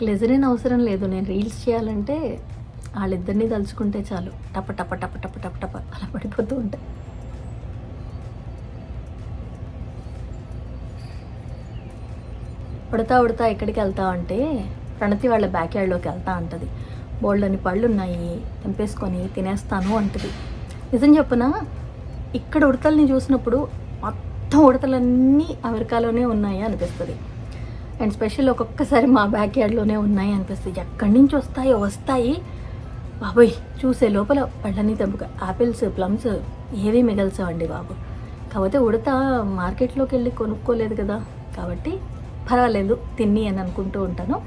Glycerine అవసరం లేదు. నేను రీల్స్ చేయాలంటే వాళ్ళిద్దరిని తలుచుకుంటే చాలు. టప టప టప టప టప టప అలా పడిపోతూ ఉంటాయి ఉడతా ఉడతా ఎక్కడికి వెళ్తా అంటే ప్రణతి వాళ్ళ బ్యాక్ యార్డ్లోకి వెళ్తా అంటది. బోల్డని పళ్ళు ఉన్నాయి తెంపేసుకొని తినేస్తాను అంటది. నిజం చెప్పనా? ఇక్కడ ఉడతల్ని చూసినప్పుడు మొత్తం ఉడతలన్నీ అమెరికాలోనే ఉన్నాయి అనిపిస్తుంది. అండ్ స్పెషల్ ఒక్కొక్కసారి మా బ్యాక్ యార్డ్లోనే ఉన్నాయి అనిపిస్తుంది. ఎక్కడి నుంచి వస్తాయో వస్తాయి. బాబోయ్ చూసే లోపల పళ్ళని తెంపుక యాపిల్స్ ప్లమ్స్ ఏవి మిగల్చవండి బాబు. కాకపోతే ఉడత మార్కెట్లోకి వెళ్ళి కొనుక్కోలేదు కదా. కాబట్టి పర్వాలేదు తిన్ని అని అనుకుంటూ ఉంటాను.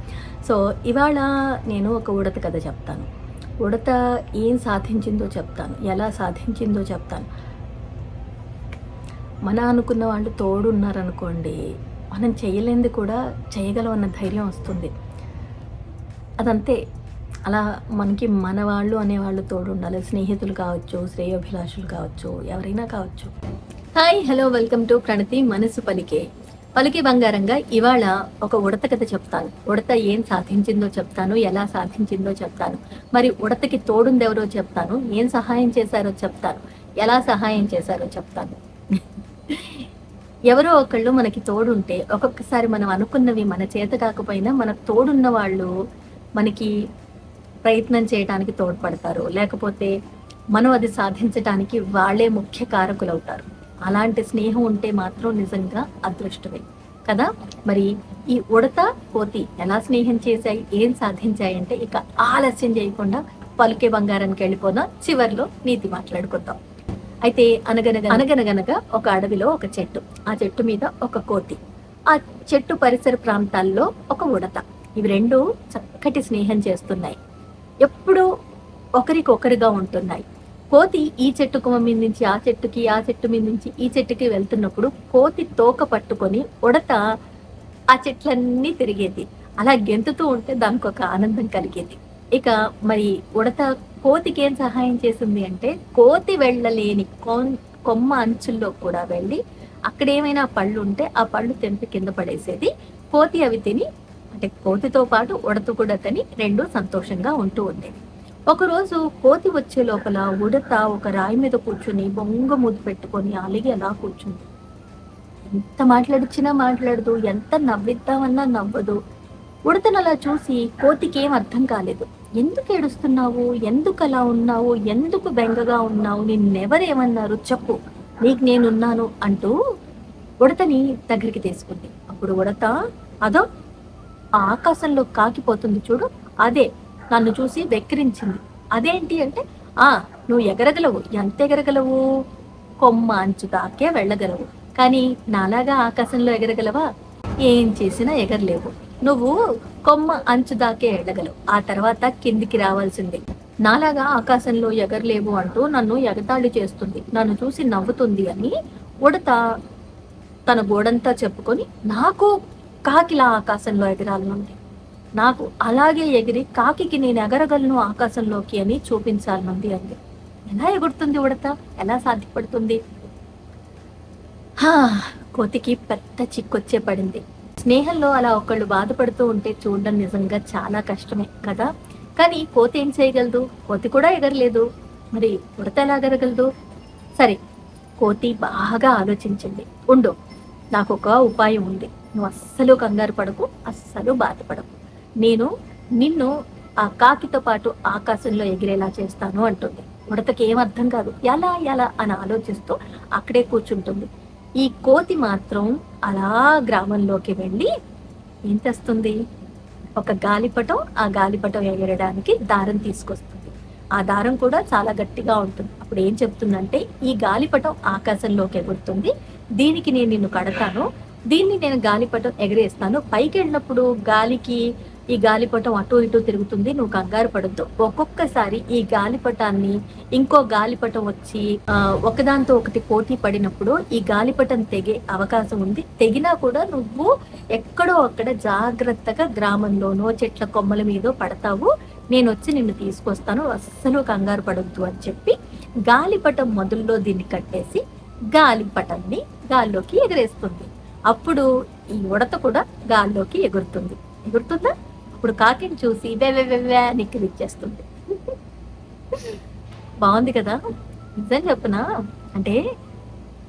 సో ఇవాళ నేను ఒక ఉడత కథ చెప్తాను. ఉడత ఏం సాధించిందో చెప్తాను. ఎలా సాధించిందో చెప్తాను. మన అనుకున్న వాళ్ళు తోడున్నారనుకోండి మనం చేయలేంది కూడా చేయగలం అన్న ధైర్యం వస్తుంది. అదంతే. అలా మనకి మన వాళ్ళు అనేవాళ్ళు తోడు ఉండాలి స్నేహితులు కావచ్చు శ్రేయోభిలాషులు కావచ్చు ఎవరైనా కావచ్చు. Hi hello welcome to Pranathi మనసు పలికే. పలికే బంగారంగా ఇవాళ ఒక ఉడత కథ చెప్తాను. ఉడత ఏం సాధించిందో చెప్తాను ఎలా సాధించిందో చెప్తాను. మరి ఉడతకి తోడుందెవరో చెప్తాను ఏం సహాయం చేశారో చెప్తాను. ఎలా సహాయం చేశారో చెప్తాను. ఎవరో ఒకళ్ళు మనకి తోడుంటే ఒక్కొక్కసారి మనం అనుకున్నవి మన చేత కాకపోయినా మనకు తోడున్న వాళ్ళు మనకి ప్రయత్నం చేయడానికి తోడ్పడతారు. లేకపోతే మనం అది సాధించడానికి వాళ్ళే ముఖ్య కారకులు అవుతారు అలాంటి స్నేహం ఉంటే మాత్రం నిజంగా అదృష్టమే. కదా? మరి ఈ ఉడత కోతి ఎలా స్నేహం చేశాయి ఏం సాధించాయి అంటే ఇక ఆలస్యం చేయకుండా పలుకే బంగారానికి వెళ్ళిపోదాం. చివర్లో నీతి మాట్లాడుకుందాం. అయితే అనగనగా అనగనగనగా ఒక అడవిలో ఒక చెట్టు. ఆ చెట్టు మీద ఒక కోతి. ఆ చెట్టు పరిసర ప్రాంతాల్లో ఒక ఉడత. ఇవి రెండు చక్కటి స్నేహం చేస్తున్నాయి. ఎప్పుడూ ఒకరికొకరుగా ఉంటున్నాయి. కోతి ఈ చెట్టు మీద నుంచి ఆ చెట్టుకి ఆ చెట్టు మీద నుంచి ఈ చెట్టుకి వెళ్తున్నప్పుడు కోతి తోక పట్టుకొని ఉడత ఆ చెట్లన్నీ తిరిగేది. అలా గెంతుతూ ఉంటే దానికి ఒక ఆనందం కలిగేది. ఇక మరి ఉడత కోతికి ఏం సహాయం చేసింది అంటే కోతి వెళ్ళలేని కొం- కొమ్మ అంచుల్లో కూడా వెళ్ళి అక్కడ ఏమైనా పళ్ళు ఉంటే ఆ పళ్ళు తెంపి కింద పడేసేది. కోతి అవి తిని అంటే కోతితో పాటు ఉడత కూడా తిని రెండు సంతోషంగా ఉంటూ ఉండేది ఒకరోజు కోతి వచ్చే లోపల ఉడత ఒక రాయి మీద కూర్చుని బొంగ ముద్దు పెట్టుకొని అలిగి అలా కూర్చుంది. ఎంత మాట్లాడిచ్చినా మాట్లాడదు ఎంత నవ్విద్దామన్నా నవ్వదు. ఉడతను అలా చూసి కోతికి ఏం అర్థం కాలేదు. ఎందుకు ఏడుస్తున్నావు? ఎందుకు అలా ఉన్నావు? ఎందుకు బెంగగా ఉన్నావు? నిన్నెవరేమన్నారు చెప్పు. నీకు నేనున్నాను అంటూ ఉడతని దగ్గరికి తీసుకుంది. అప్పుడు ఉడత అదో ఆ ఆకాశంలో కాకిపోతుంది చూడు. అదే నన్ను చూసి వెక్కిరించింది. అదేంటి అంటే ఆ నువ్వు ఎగరగలవు. ఎంత ఎగరగలవు? కొమ్మ అంచు దాకే వెళ్ళగలవు. కానీ నాలాగా ఆకాశంలో ఎగరగలవా? ఏం చేసినా ఎగరలేవు. నువ్వు కొమ్మ అంచు దాకే ఎడగలవు. ఆ తర్వాత కిందికి రావాల్సిందే. నాలాగా ఆకాశంలో ఎగరలేవు అంటూ నన్ను ఎగతాళి చేస్తుంది. నన్ను చూసి నవ్వుతుంది అని ఉడత తన గోడంతా చెప్పుకొని నాకు కాకిలా ఆకాశంలో ఎగరాలనుంది నాకు అలాగే ఎగిరి కాకికి నేను ఎగరగలను ఆకాశంలోకి అని చూపించాలనుంది అంది. ఎలా ఎగురుతుంది ఉడత? ఎలా సాధ్యపడుతుంది? హా కోతికి పెద్ద చిక్కొచ్చే పడింది స్నేహంలో అలా ఒకళ్ళు బాధపడుతూ ఉంటే చూడడం నిజంగా చాలా కష్టమే కదా? కానీ కోతి ఏం చేయగలదు? కోతి కూడా ఎగరలేదు. మరి ఉడత ఎలా ఎగరగలదు? సరే కోతి బాగా ఆలోచించింది ఉండు నాకు ఒక ఉపాయం ఉంది. నువ్వు అస్సలు కంగారు పడకు అస్సలు బాధపడకు. నేను నిన్ను ఆ కాకితో పాటు ఆకాశంలో ఎగిరేలా చేస్తాను అంటుంది. ఉడతకి ఏం అర్థం కాదు. ఎలా ఎలా అని ఆలోచిస్తూ అక్కడే కూర్చుంటుంది. ఈ కోతి మాత్రం అలా గ్రామంలోకి వెళ్ళి ఏం తెస్తుంది? ఒక గాలిపటం ఆ గాలిపటం ఎగరడానికి దారం తీసుకొస్తుంది. ఆ దారం కూడా చాలా గట్టిగా ఉంటుంది. అప్పుడు ఏం చెప్తుందంటే ఈ గాలిపటం ఆకాశంలోకి ఎగురుతుంది. దీనికి నేను నిన్ను కడతాను. దీన్ని నేను గాలిపటం ఎగరేస్తాను. పైకి వెళ్ళినప్పుడు గాలికి ఈ గాలిపటం అటు ఇటు తిరుగుతుంది. నువ్వు కంగారు పడద్దు. ఒక్కొక్కసారి ఈ గాలిపటాన్ని ఇంకో గాలిపటం వచ్చి ఒకదాంతో ఒకటి పోటీ పడినప్పుడు ఈ గాలిపటం తెగే అవకాశం ఉంది. తెగినా కూడా నువ్వు ఎక్కడో అక్కడ జాగ్రత్తగా గ్రామంలోనో చెట్ల కొమ్మల మీదో పడతావు. నేను వచ్చి నిన్ను తీసుకొస్తాను. అస్సలు కంగారు పడొద్దు అని చెప్పి గాలిపటం మొదల్లో దీన్ని కట్టేసి గాలిపటాన్ని గాల్లోకి ఎగరేస్తుంది. అప్పుడు ఈ ఉడత కూడా గాల్లోకి ఎగురుతుంది. ఎగురుతుందా? అప్పుడు కాకిని చూసి వే వే అని బాగుంది కదా? నిజం చెప్పునా? అంటే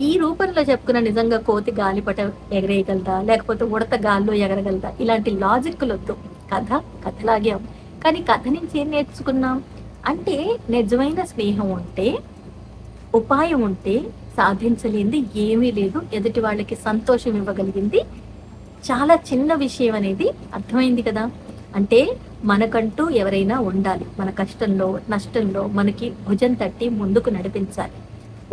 ఈ రూపంలో చెప్పుకున్న నిజంగా కోతి గాలిపట ఎగరేయగలదా? లేకపోతే ఉడత గాల్లో ఎగరగలదా? ఇలాంటి లాజిక్లు వద్దు. కథ కథలాగే కానీ కథ నుంచి ఏం నేర్చుకున్నాం? అంటే నిజమైన స్నేహం ఉంటే ఉపాయం ఉంటే సాధించలేనిది ఏమీ లేదు. ఎదుటి వాళ్ళకి సంతోషం ఇవ్వగలిగింది. చాలా చిన్న విషయం అనేది అర్థమైంది కదా? అంటే మనకంటూ ఎవరైనా ఉండాలి. మన కష్టంలో నష్టంలో మనకి భుజం తట్టి ముందుకు నడిపించాలి.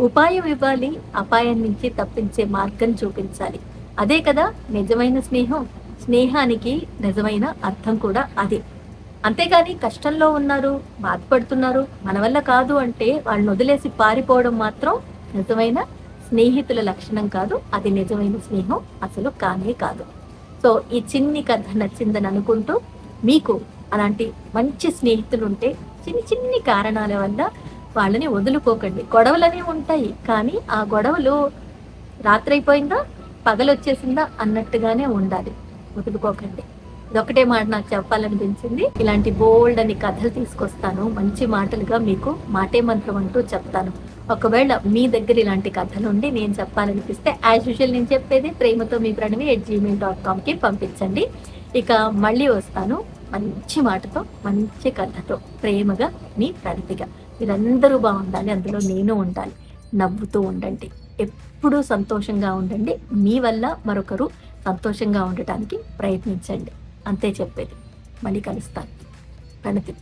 ఉపాయం ఇవ్వాలి అపాయం నుంచి తప్పించే మార్గం చూపించాలి. అదే కదా నిజమైన స్నేహం. స్నేహానికి నిజమైన అర్థం కూడా అదే. అంతేగాని కష్టంలో ఉన్నారు బాధపడుతున్నారు మన వల్ల కాదు అంటే వాళ్ళని వదిలేసి పారిపోవడం మాత్రం నిజమైన స్నేహితుల లక్షణం కాదు. అది నిజమైన స్నేహం అసలు కానే కాదు. సో ఈ చిన్ని కథ నచ్చిందని అనుకుంటూ మీకు అలాంటి మంచి స్నేహితులు ఉంటే చిన్ని చిన్ని కారణాల వల్ల వాళ్ళని వదులుకోకండి. గొడవలనే ఉంటాయి కానీ ఆ గొడవలు రాత్రి అయిపోయిందా పగలొచ్చేసిందా అన్నట్టుగానే ఉండాలి. వదులుకోకండి. ఇదొకటే మాట నాకు చెప్పాలనిపించింది. ఇలాంటి బోల్డ్ అని కథలు తీసుకొస్తాను. మంచి మాటలుగా మీకు మాటే మంత్రం అంటూ చెప్తాను. ఒకవేళ మీ దగ్గర ఇలాంటి కథలు ఉండి నేను చెప్పాలనిపిస్తే యాజ్ యూజువల్ నేను చెప్పేది ప్రేమతో మీ ప్రణవి ఎట్ జీమెయిల్ డాట్ కామ్కి పంపించండి. ఇక మళ్ళీ వస్తాను మంచి మాటతో మంచి కథతో ప్రేమగా మీ ప్రణతిగా మీరందరూ బాగుండాలి అందులో నేను ఉండాలి. నవ్వుతూ ఉండండి. ఎప్పుడూ సంతోషంగా ఉండండి. మీ వల్ల మరొకరు సంతోషంగా ఉండటానికి ప్రయత్నించండి. అంతే చెప్పేది. మళ్ళీ కలుస్తాను. ప్రణతి.